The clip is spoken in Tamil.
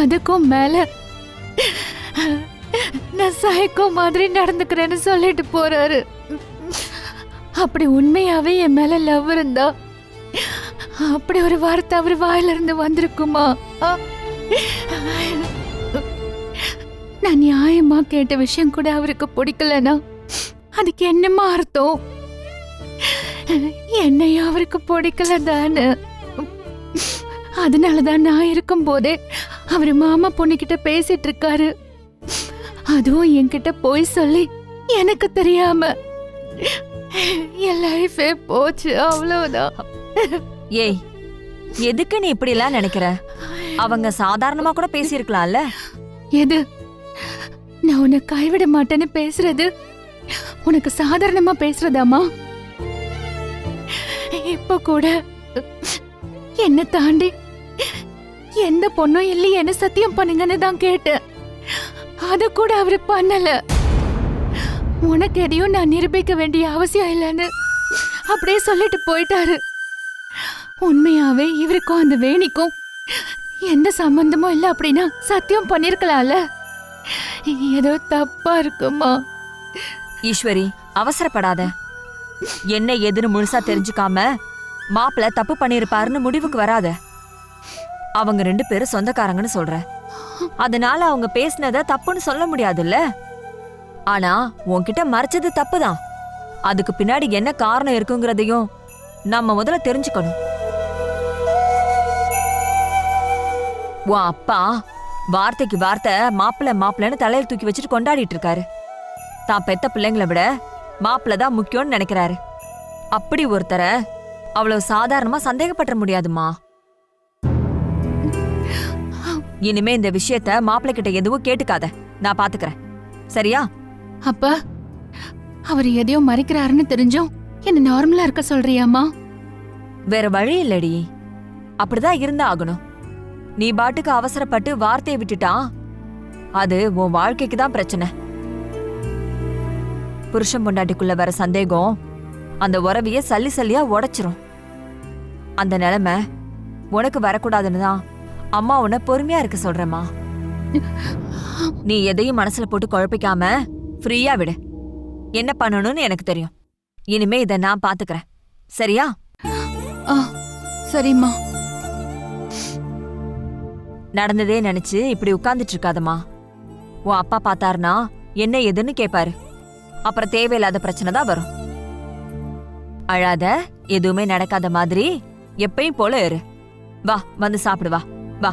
அதுக்கும் மேல நான் சாய்க்கோ மாதிரி நடந்துக்கிறேன்னு சொல்லிட்டு போறாரு. அப்படி உண்மையாவே என் மேல லவ் இருந்தா அப்படி ஒரு வார்த்தை அவர் வாயில இருந்து வந்திருக்குமா? நான் நியாயமா கேட்ட விஷயம் கூட அவருக்கு பிடிக்கலனா அதுக்கு என்னமா அர்த்தம்? என்னையும் அவருக்கு பிடிக்கல தானே அதனாலதான் நான் இருக்கும் போதே அவர் மாமா பொண்ணுகிட்ட பேசிட்டு இருக்காரு அதுவும் என்கிட்ட போய் சொல்லி எனக்கு தெரியாம. என் லைஃபே போச்சு அவ்வளவுதான். ஏய் எதுக்கு நீ இப்படி எல்லாம் நினைக்கிற? அவங்க சாதாரணமா கூட பேசியிருக்கலாம்ல? எது? நான் உன்னை கைவிட மாட்டேன்னு பேசுறது? உனக்கு சாதாரணமா பேசுறதாமா இப்ப கூட என்ன தாண்டி எந்த பொண்ணும் இல்லையேன்னு சத்தியம் பண்ணுங்கன்னு தான் கேட்டேன். அது கூட அவரு பண்ணல. உனக்கு எதையும் நான் நிரூபிக்க வேண்டிய அவசியம் இல்லைன்னு அப்படியே சொல்லிட்டு போயிட்டாரு. உண்மையாவே இவருக்கும் அந்த வேணிக்கும் எந்த சம்பந்தமும் இல்லை அப்படின்னா சத்தியம் பண்ணிருக்கலாம்ல. ஏதோ தப்பா இருக்குமா? ஈஸ்வரி அவசரப்படாத. என்ன எதுன்னு முழுசா தெரிஞ்சுக்காம மாப்பிள்ள தப்பு பண்ணிருப்பாருன்னு முடிவுக்கு வராத. அவங்க ரெண்டு பேரும் சொந்தக்காரங்கன்னு சொல்ற அதனால அவங்க பேசினத தப்புன்னு சொல்ல முடியாதுல்ல? ஆனா உன்கிட்ட மறைச்சது தப்புதான். அதுக்கு பின்னாடி என்ன காரணம் இருக்குங்கிறதையும் நம்ம முதல்ல தெரிஞ்சுக்கணும். உன் அப்பா வார்த்தைக்கு வார்த்தை மாப்பிள்ள மாப்பிள்ளன்னு தலையில் தூக்கி வச்சுட்டு கொண்டாடிட்டு இருக்காரு. தான் பெத்த பிள்ளைங்களை விட மாப்பிள்ள தான் முக்கியம்னு நினைக்கிறாரு. அப்படி ஒருத்தரை அவ்வளவு சாதாரணமா சந்தேகப்பட்ட முடியாதுமா இனிமே இந்த விஷயத்த மாப்பிள்ளை கிட்ட எதுவும் கேட்டுக்காத. நான் பாத்துக்கறேன். சரியா? அப்பா அவர் எதையோ மறைக்கிறாருன்னு தெரிஞ்சும் என்ன நார்மலா இருக்க சொல்றியாமா வேற வழி இல்லடி. அப்படிதான் இருந்தா ஆகணும். நீ பாட்டுக்கு அவசரப்பட்டு வார்த்தையை விட்டுட்டா அது உன் வாழ்க்கைக்கு தான் பிரச்சனை. புருஷன் பொண்டாட்டிக்குள்ள வர சந்தேகம் அந்த உறவைய சல்லி சல்லியா உடைச்சிரும். அந்த நிலைமை உனக்கு வரக்கூடாதுன்னு தான் அம்மா உன்னை பொறுமையா இருக்க சொல்றேம்மா. நீ எதையும் மனசுல போட்டு குழப்பிக்காம ஃப்ரீயா விடு. என்ன பண்ணணும்னு எனக்கு தெரியும். இனிமே இதை நான் பாத்துக்கறேன். சரியா? சரிம்மா. நடந்ததே நினைச்சு இப்படி உட்கார்ந்துட்டு இருக்காதம்மா. உன் அப்பா பார்த்தாருனா என்ன ஏதுன்னு கேட்பாரு அப்புறம் தேவையில்லாத பிரச்சனை தான் வரும். அழாத எதுவுமே நடக்காத மாதிரி எப்பயும் போல இரு. வா வந்து சாப்பிடு வா. வா.